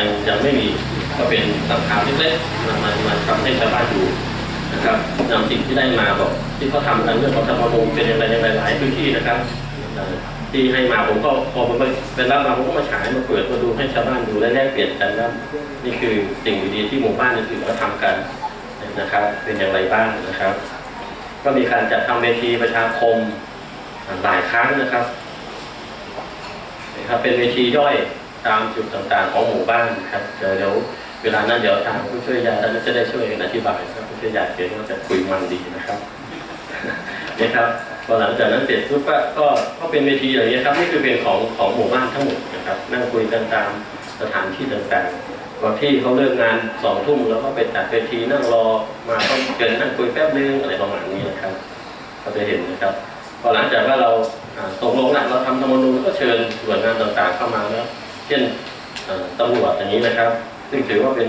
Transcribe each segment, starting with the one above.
ยังยังไม่มีก็เป็นหลักฐานเล็กๆมามามาทำให้ชาวบ้านดูนะครับนำสิ่งที่ได้มาบอกที่เขาทำกันเรื่องของธรรมรงค์เป็นอย่างไรในหลายๆพื้นที่นะครับที่ให้มาผมก็พอผมไปเป็นรับมาผมก็มาฉายมาเปิดมาดูให้ชาวบ้านดูและแลกเปลี่ยนกันว่านี่คือสิ่งดีๆที่หมู่บ้านอื่นๆเขาทำกันนะครับ เป็นอย่างไรบ้างนะครับ ก็มีการจัดทำเวทีประชาคมหลายครั้งนะครับนะครับเป็นเวทีย่อย ตามจุดต่างๆของหมู่บ้านครับเดี๋ยวเดี๋ยวเวลานั้นเดี๋ยวทางผู้ช่วยยาท่านจะได้ช่วยกันอธิบายครับผู้ช่วยยาเขียนก็จะคุยมันดีนะครับเนี่ยครับพอหลังจากนั้นเสร็จปุ๊บก็ก็ก็เป็นเวทีอย่างนี้ครับนี่คือเป็นของของหมู่บ้านทั้งหมดนะครับ นั่งคุยกันตามสถานที่ต่างๆบางที่เขาเลิกงานสองทุ่มแล้วก็ไปจัดเวทีนั่งรอมาต้องเกินนั่งคุยแป๊บนึงอะไรประมาณนี้นะครับก็จะเห็นนะครับพอหลังจากว่าเราตกลงหลักเราทำธรรมนูญก็เชิญส่วนงานต่างๆเข้ามาแล้ว ช่นตำรวจอย่างนี้นะครับ ซึ่งถือว่าเป็น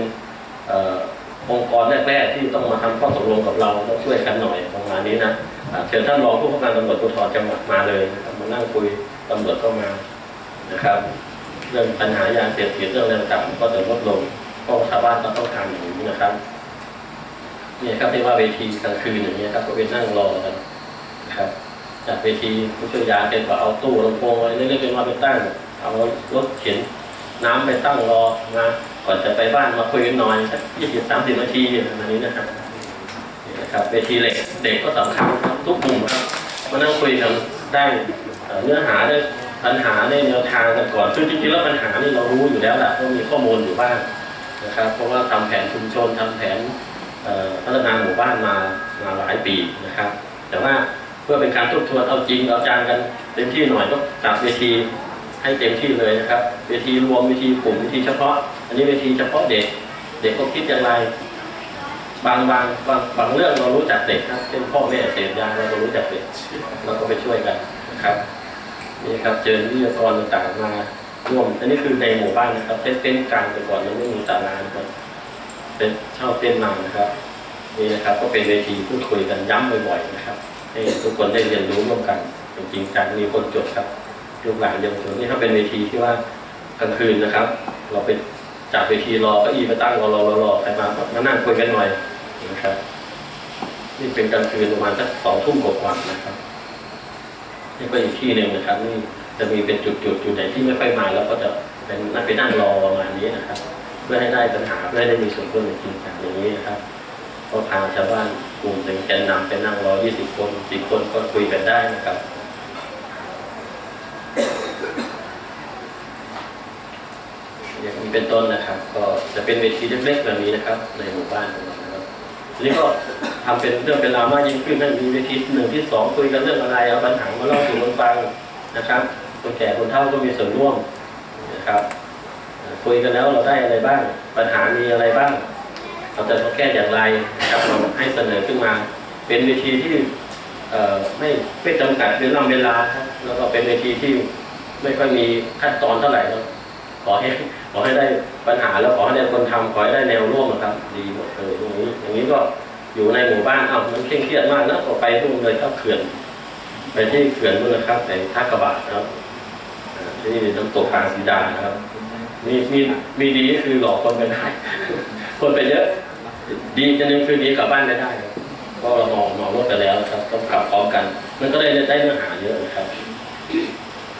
องค์กรแรกๆที่ต้องมาทำข้อตกลงกับเราต้องช่วยกันหน่อยประมาณนี้นะเชิญท่านรองผู้ว่าการตำรวจภูธรจังหวัดมาเลยมานั่งคุยตำรวจก็มานะครับ เรื่องปัญหายาเสพติดเรื่องอะไรต่างๆก็จะลดลงเพราะชาวบ้านก็ต้องการอย่างนี้นะครับนี่ครับที่ว่าเวทีกลางคืนอย่างนี้ยครับก็ไปนั่งรอกันนะครับจากเวทีผู้ช่วยยาแกก็เอาตู้ลำโพงอะไรเล็กๆเป็นว่าไปตั้ง เอารถเข็นน้ำไปตั้งรอมาก่อนจะไปบ้านมาคุยกันหน่อยสักยี่สิบสามสิบนาทีอันนี้นะครับนี่นะครับเวทีเหล็กเด็กก็สำคัญครับทุกมุมครับมานั่งคุยกันได้เนื้อหาได้ปัญหาได้แนวทางกันก่อนซึ่งจริงๆแล้วปัญหานี่เรารู้อยู่แล้วแหละเพราะมีข้อมูลอยู่บ้างนะครับ เพราะว่าทำแผนชุมชนทำแผนพัฒนาหมู่บ้านมามาหลายปีนะครับ แต่ว่าเพื่อเป็นการทบทวนเอาจริงเอาจังกันเต็มที่หน่อยก็จัดเวที ให้เต็มที่เลยนะครับเวทีรวมเวทีกลุ่มเวทีเฉพาะ อันนี้เวทีเฉพาะเด็ก เด็กก็คิดอย่างไรบางบางบางบางเรื่องเรารู้จักเด็กครับเช่นพ่อแม่เสพยาเราก็รู้จักเด็กเราก็ไปช่วยกันนะครับนี่ครับเจอวิทยากรต่างๆมาร่วมอันนี้คือในหมู่บ้านนะครับเต้นเต้นกลางไปก่อนมันไม่มีศาลานะครับเป็นเช่าเต้นมานะครับนี่นะครับก็เป็นเวทีพูดคุยกันย้ำบ่อยๆนะครับให้ทุกคนได้เรียนรู้ร่วมกันจริงจังมีคนจดครับ ลูกหลานเยาวชนนี่ถ้าเป็นเวทีที่ว่ากลางคืนนะครับ เราไปจัดเวทีรอก็อีมาตั้งรอรอรอใครมามานั่งคุยกันหน่อยนะครับ นี่เป็นกลางคืนประมาณสักสองทุ่มกว่านะครับนี่ก็อีกที่หนึ่งนะครับ นี่จะมีเป็นจุดๆจุดไหนที่ไม่ค่อยมาแล้วก็จะเป็นนั่งไปนั่งรอประมาณนี้นะครับ เพื่อให้ได้ปัญหาเพื่อให้ได้มีส่วนร่วมในจริงจังอย่างนี้นะครับก็พาชาวบ้านกลุ่มหนึ่งแกนนำไปนั่งรอ20คน10คนก็คุยกันได้นะครับ อย่างนี้ เป็นต้นนะครับ ก็จะเป็นเวทีเล็กๆแบบนี้นะครับ ในหมู่บ้านของเรานะครับทีนี้ก็ทำเป็นเรื่องเป็นราวมากยิ่งขึ้นให้มีเวทีหนึ่งที่สองคุยกันเรื่องอะไรเอาปัญหามาเล่าสู่กันฟังนะครับคนแก่คนเฒ่าก็มีส่วนร่วมนะครับคุยกันแล้วเราได้อะไรบ้าง ปัญหามีอะไรบ้าง เราจะต้องแก้อย่างไรนะครับเราให้เสนอขึ้นมา เป็นเวทีที่เอไม่ไม่จำกัดเวลาเวลาครับแล้วก็เป็นเวทีที่ไม่ค่อยมีขั้นตอนเท่าไหร่แล้วขอให้ ขอให้ได้ปัญหาแล้วขอให้ได้คนทำขอให้ได้แนวร่วมนะครับ ดีหมดเลยตรงนี้อย่างนี้ก็อยู่ในหมู่บ้านอ้าวมันเคร่งเครียดมากนะก็ไปทุ่งเลยครับเขื่อนไปที่เขื่อนนู่นนะครับในท่ากระบะนะครับอ่าที่น้ำตกทางสีดานะครับมีมีมีดีก็คือหลอกคนไปได้คนไปเยอะ ดีจะนึงคือดีกลับบ้านไม่ได้เพราะเรามองมองรถกันแล้วครับ ต้องกลับพร้อมกัน มันก็ได้ได้เนื้อหาเยอะนะครับ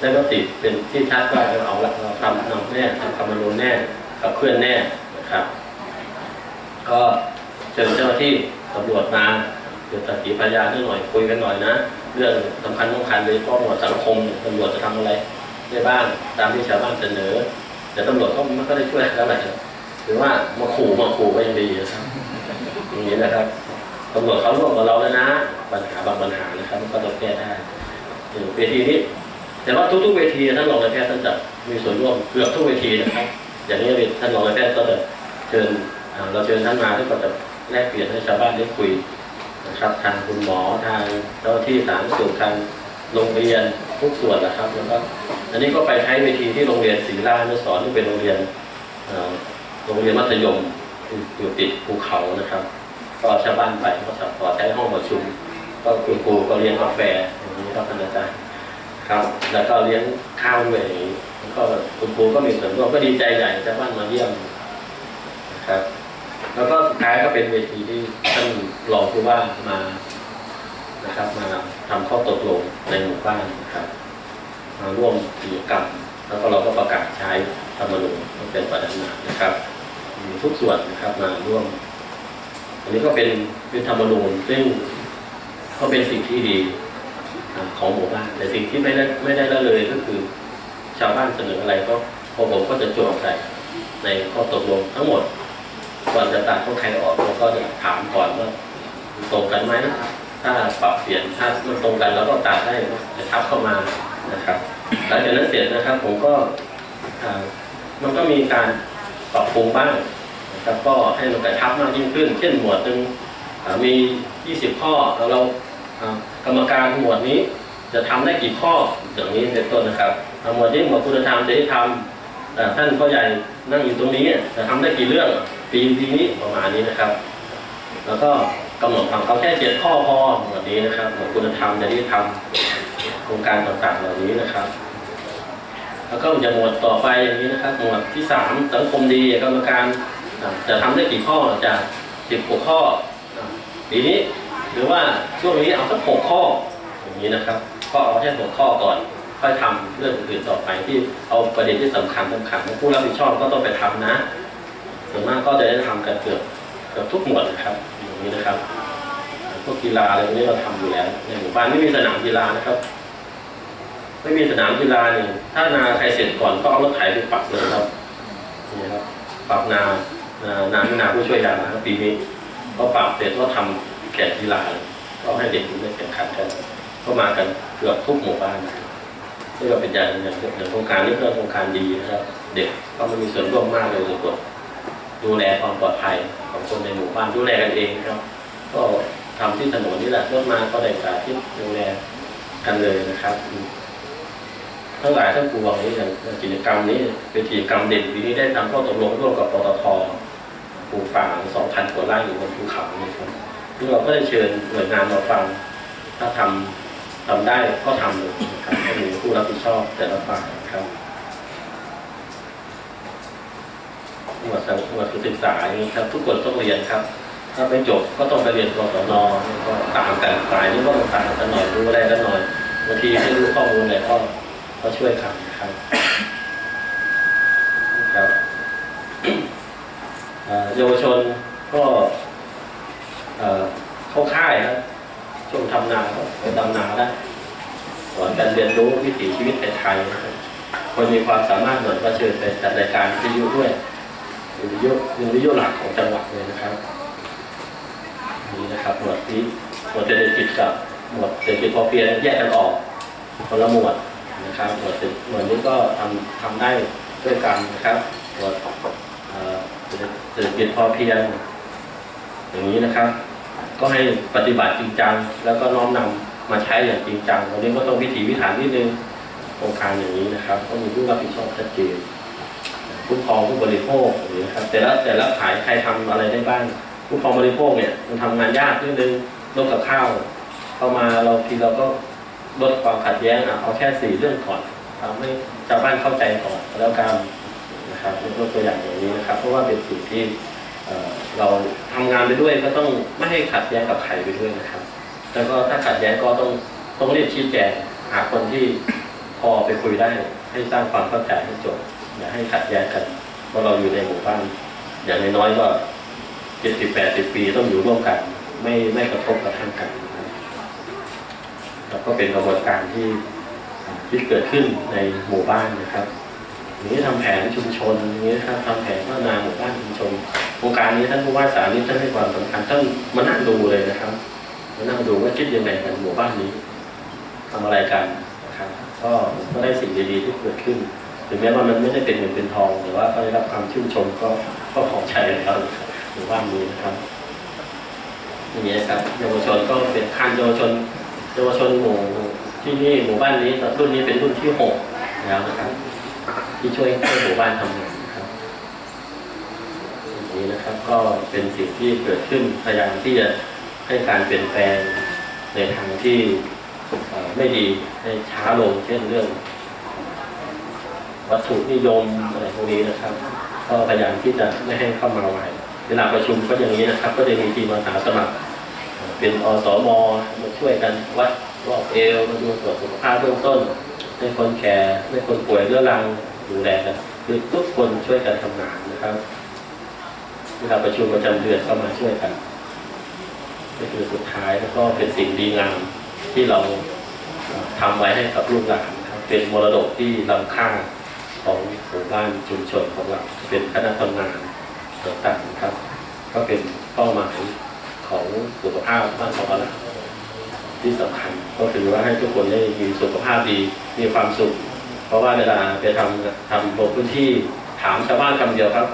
ได้มติเป็นที่ชัดว่าเราเอาละเราทำนำแน่ทำคำนวณแน่ขับเคลื่อนแน่นะครับ ก็เชิญเจ้าหน้าที่ตำรวจมาเดี๋ยวตัดสีพยานนิดหน่อยคุยกันหน่อยนะ เรื่องสำคัญสำคัญเลยเพราะหมวดสังคมตำรวจจะทำอะไรได้บ้างตามที่ชาวบ้านเสนอแต่ตำรวจก็ไม่ก็ได้ช่วยแล้วแหละหรือว่ามาขู่มาขู่ก็ยังดีนะครับอย่างนี้นะครับตำรวจเขาร่วมกับเราแล้วนะ ปัญหาบางปัญหานะครับก็ต้องแก้ได้เออเวทีนี้ แต่ว่าทุกๆเวทีท่านรองนายแพทย์ท่านจะมีส่วนร่วมเกือบทุกเวทีนะครับ อย่างนี้ท่านรองนายแพทย์ก็จะเชิญเราเชิญท่านมาท่านก็จะแลกเปลี่ยนให้ชาวบ้านได้คุยนะครับทางคุณหมอทางเจ้าที่สาธารณสุขทางโรงเรียนทุกส่วนนะครับแล้วก็อันนี้ก็ไปใช้เวทีที่โรงเรียนศรีราชนุสรณ์ที่เป็นโรงเรียนโรงเรียนมัธยมอยู่ติดภูเขานะครับ ก็ชาวบ้านไปก็ขอใช้ห้องประชุม ก็คุณครูก็เลี้ยงกาแฟอย่างนี้ครับท่านอาจารย์ ครับ แล้วก็เลี้ยงข้าวด้วยอย่างนี้แล้วก็คุณครูก็มีส่วนร่วมก็ดีใจใหญ่ชาวบ้านมาเยี่ยมนะครับ แล้วก็สุดท้ายก็เป็นเวทีที่ท่านรองผู้ว่ามานะครับ มาทำข้อตกลงในหมู่บ้านนะครับ มาร่วมกิจกรรมแล้วก็เราก็ประกาศใช้ธรรมนูญเป็นประเด็นหนักนะครับมีทุกส่วนนะครับมาร่วม อันนี้ก็เป็นเป็นธรรมนูญซึ่งก็เป็นสิ่งที่ดี ของหมู่บ้านแต่สิ่งที่ไม่ได้ไม่ได้ละเลยก็คือ ชาวบ้านเสนออะไรก็พอผมก็จะจวดใส่ในข้อตกลงทั้งหมดก่อนจะตัดข้อใครออกเราก็จะถามก่อนว่าตรงกันไหมถ้าปรับเปลี่ยนถ้ามันตรงกันเราก็ตัดได้จะทับเข้ามานะครับหลังจากนั้นเสร็จนะครับผมก็มันก็มีการปรับปรุงบ้างนะครับก็ให้มันกระชับมากยิ่งขึ้น เช่นหมวดหนึ่งอ่ามี 20 ข้อแล้วเรา กรรมการหมวดนี้จะทำได้กี่ข้ออย่างนี้เป็นต้นนะครับหมวดนี้หมวดคุณธรรมจะได้ทำท่านพ่อใหญ่นั่งอยู่ตรงนี้จะทำได้กี่เรื่องปีปีนี้ประมาณนี้นะครับ แล้วก็กำหนดความเขาแค่เจ็ดข้อพอหมวดนี้นะครับหมวดคุณธรรมจะได้ทำโครงการต่างๆเหล่านี้นะครับ แล้วก็จะหมวดต่อไปอย่างนี้นะครับ หมวดที่สามสังคมดีกรรมการจะทำได้กี่ข้อจากสิบหกข้อปีนี้ หรือว่าช่วงนี้เอาสักหกข้ออย่างนี้นะครับ ก็เอาแค่หกข้อก่อน ค่อยทำเรื่องอื่นต่อไปที่เอาประเด็นที่สำคัญสำคัญผู้รับผิดชอบก็ต้องไปทำนะส่วนมากก็จะได้ทำกันเกือบเกือบทุกหมวดนะครับอย่างนี้นะครับพวกกีฬาอะไรพวกนี้เราทำอยู่แล้วในหมู่บ้านไม่มีสนามกีฬานะครับ ไม่มีสนามกีฬานี่ถ้านาใครเสร็จก่อนก็เอารถไถไปปักเลยครับนี่ครับปรับนานานานาผู้ช่วยยานะครับปีนี้ก็ปรับเสร็จก็ทำ แข่งกีฬาเลยก็ให้เด็กได้แข่งขันกัน ก็มากันเกือบทุกหมู่บ้านนี่ก็เป็นอย่างหนึ่งอย่างโครงการนี้ก็โครงการดีนะครับ เด็กก็มันมีส่วนร่วมมากเลยส่วนตัวดูแลความปลอดภัยของคนในหมู่บ้านดูแลกันเองครับ ก็ทำที่ถนนนี่แหละรถมาก็ได้สาธิตดูแลกันเลยนะครับทั้งหลายทั้งปวงนี้อย่างกิจกรรมนี้เป็นกิจกรรมเด่นปีนี้ได้ทำข้อตกลงร่วมกับปตทปลูกป่า2,000กว่าไร่อยู่บนภูเขานี่ครับ ซึ่งเราก็ได้เชิญหน่วยงานมาฟัง ถ้าทำทำได้ก็ทำเลยนะครับก็มีผู้รับผิดชอบแต่ละฝ่ายนะครับหมวดสังหมวดศึกษาอย่างนี้ครับทุกคนต้องเรียนครับ ถ้าไม่จบก็ต้องไปเรียนกศนก็ตามกันสายนี้ก็ต้องตามกันหน่อยรู้อะไรกันหน่อยบางทีไม่รู้ข้อมูลอะไรก็ก็ช่วยกันนะครับครับเยาวชนก็ เข้าค่ายครับช่วงทำนาก็ไปดำนาได้สอนการเรียนรู้วิถีชีวิตไทยนะคนมีความสามารถเหมือนก็เชิญไปจัดรายการวิทยุด้วยวิทยุเป็นวิทยุหลักของจังหวัดเลยนะครับนี่นะครับหมวดที่หมวดเศรษฐกิจกับหมวดเศรษฐกิจพอเพียงแยกกันออกคนละหมวดนะครับหมวดเหมวดนี้ก็ทำทำได้ด้วยกันนะครับหมวดเศรษฐกิจพอเพียง อย่างนี้นะครับ ก็ให้ปฏิบัติจริงจัง แล้วก็น้อมนำมาใช้อย่างจริงจังวันนี้ก็ต้องวิถีวิถานนิดนึงโครงการอย่างนี้นะครับ ก็มีผู้รับผิดชอบชัดเจนคุ้ครองผู้บริโภคอย่างนี้นะครับแต่ละแต่ละขายใครทำอะไรได้บ้างผู้ครองบริโภคเนี่ยมันทำงานยากนิดนึงลดกับข้าวเข้ามาเราทีเราก็ลดความขัดแย้งอะเอาแค่สี่เรื่องก่อนทำให้ชาวบ้านเข้าใจก่อนแล้วกันนะครับยกตัวอย่างอย่างนี้นะครับ เพราะว่าเป็นสิ่งที่ เราทำงานไปด้วยก็ต้องไม่ให้ขัดแย้งกับใครไปด้วยนะครับ แล้วก็ถ้าขัดแย้งก็ต้องต้องรีบชี้แจงหาคนที่พอไปคุยได้ให้สร้างความเข้าใจให้จบอย่าให้ขัดแย้งกันเพราะเราอยู่ในหมู่บ้านอย่างน้อยๆก็เจ็ดสิบแปดสิบปีต้องอยู่ร่วมกัน ไม่ไม่กระทบกระทั่งกันแล้วก็เป็นกระบวนการที่ที่เกิดขึ้นในหมู่บ้านนะครับ นี้ทำแผนชุมชนอย่างนี้นะครับทำแผนพัฒนาหมู่บ้านชุมชนโครงการนี้ท่านผู้ว่าสาธิตท่านให้ความสำคัญท่านมานั่งดูเลยนะครับมานั่งดูว่าคิดยังไงกันหมู่บ้านนี้ทำอะไรกันนะครับก็ก็ได้สิ่งดีๆที่เกิดขึ้นถึงแม้ว่ามันไม่ได้เป็นเงินเป็นทองแต่ว่าก็ได้รับความชื่นชมก็ก็ขอใจแล้วนะครับหมู่บ้านนี้นะครับอย่างนี้ครับเยาวชนก็เป็นคันเยาวชนเยาวชนหมู่ที่นี่หมู่บ้านนี้รุ่นนี้เป็นรุ่นที่หกแล้วนะครับ ที่ช่วยช่วยหมู่บ้านทำงานนะครับอย่างนี้นะครับก็เป็นสิ่งที่เกิดขึ้นพยายามที่จะให้การเปลี่ยนแปลงในทางที่ไม่ดีให้ช้าลงเช่นเรื่อง วัตถุนิยมอะไรพวกนี้นะครับ ก็พยายามที่จะไม่ให้เข้ามาไว้เวลาประชุมก็อย่างนี้นะครับ ก็จะมีทีมอาสาสมัคร เป็นอสมมาช่วยกันวัดรอบเอวมาดูตรวจสุขภาพเบื้องต้นให้คนแก่ให้คนป่วยเรื้อรัง ดูแลกันคือทุกคนช่วยกันทำงานนะครับเวลาประชุมประจำเดือนก็มาช่วยกันนี่คือสุดท้ายแล้วก็เป็นสิ่งดีงามที่เราทำไว้ให้กับลูกหลานครับเป็นมรดกที่ล้ำค่าของหมู่บ้านชุมชนของเราเป็นคณะทำงานต่างๆครับ ก็เป็นเป้าหมายของสุขภาพบ้านของเราที่สำคัญก็คือว่าให้ทุกคนได้มีสุขภาพดีมีความสุข ราะว่าเวลาไปทำทำลงพื้นที่ถามชาวบ้านคำเดียวครับ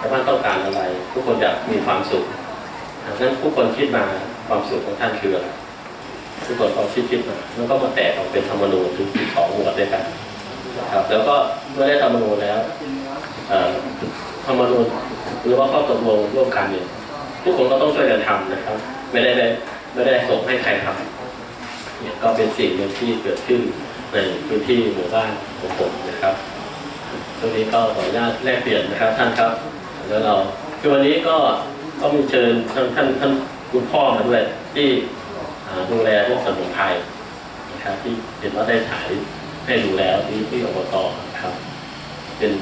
ชาวบ้านต้องการอะไร ทุกคนอยากมีความสุขดังนั้นทุกคนคิดมาความสุขของท่านคืออะไรทุกคนก็คิดคิดมาแล้วก็มาแตกออกเป็นธรรมนูญถึงสองหมวดด้วยกันครับ แล้วก็เมื่อได้ธรรมนูญแล้วธรรมนูญหรือว่าข้อตกลงร่วมกันเนี่ยทุกคนก็ต้องช่วยกันทำนะครับ ไม่ได้ได้ไม่ได้ส่งให้ใครทำเนี่ยก็เป็นสิ่งหนึ่งที่เกิดขึ้น ในพื้นที่หมู่บ้านของผมนะครับตรงนี้ก็ขออนุญาตแลกเปลี่ยนนะครับท่านครับ แล้วเราคือวันนี้ก็ก็มีเชิญท่านท่านท่านคุณพ่อมาด้วยที่ดูแลเรื่องสมุนไพรนะครับที่เห็นว่าได้ถ่ายให้ดูแล้วที่ที่อบตนะครับ เป็น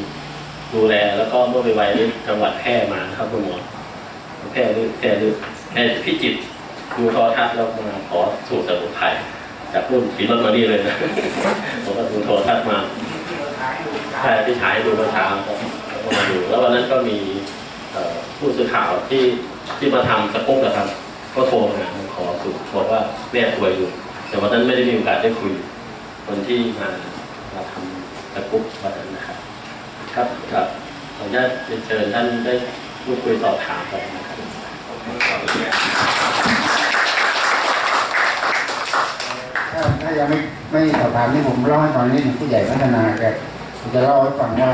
ดูแลแล้วก็เมื่อไปไว้ที่จังหวัดแพร่มาครับคุณหมอแพร่หรือแพร่หรือแพร่พิจิตรดูทอทัศน์แล้วมาขอสูตรสมุนไพร จากรุ่นขี่รถมานี่เลยนะผมก็ดูโทรทัศน์มาใช่ที่ฉายดูเมื่อเช้าก็มาดูแล้ววันนั้นก็มีผู้สื่อข่าวที่ที่มาทำสกุ๊กนะครับ ก็โทรมาขอสูตรบอกว่าแม่ป่วยอยู่ แต่วันนั้นไม่ได้มีโอกาสได้คุย คนที่มามาทำสกุ๊กวันนั้นนะครับ ครับครับขออนุญาตเรียนเชิญท่านได้พูดคุยสอบถามกันนะครับ ไม่ไม่สอบถามที่ผมเล่าให้ฟังนี่ผู้ใหญ่พัฒนาแกจะเล่าให้ฟังว่า